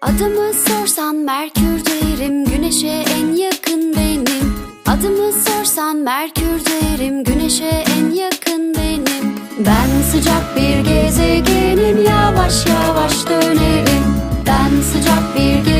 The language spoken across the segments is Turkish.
Adımı sorsan Merkür derim Güneşe en yakın benim. Adımı sorsan Merkür derim Güneşe en yakın benim. Ben sıcak bir gezegenim Yavaş yavaş dönerim. Ben sıcak bir gezegenim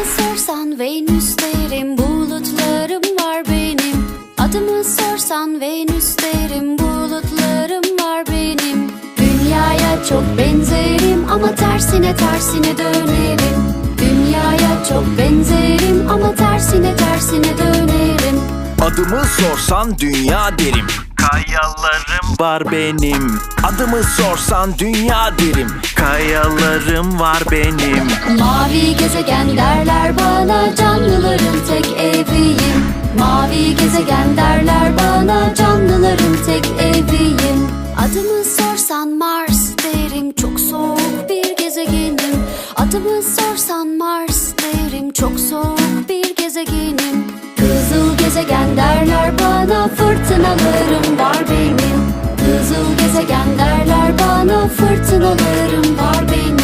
Adımı sorsan Venüs derim Bulutlarım var benim. Adımı sorsan Venüs derim Bulutlarım var benim. Dünyaya çok benzerim ama tersine tersine dönerim. Dünyaya çok benzerim ama tersine tersine dönerim. Adımı sorsan dünya derim Kayalarım var benim. Adımı sorsan dünya derim. Kayalarım var benim. Mavi gezegen derler bana canlıların tek eviyim. Mavi gezegen derler bana canlıların tek eviyim. Adımı sorsan Mars derim çok soğuk bir gezegenim. Adımı sorsan Mars derim çok soğuk bir gezegenim. Kızıl gezegen derler bana fırtınalarım fırtınalarım var benim.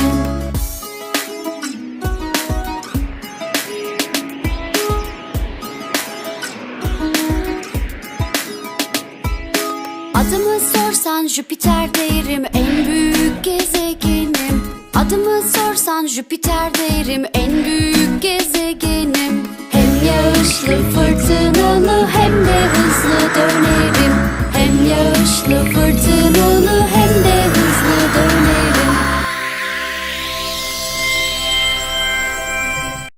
Adımı sorsan Jüpiter derim en büyük gezegenim. Adımı sorsan Jüpiter derim en büyük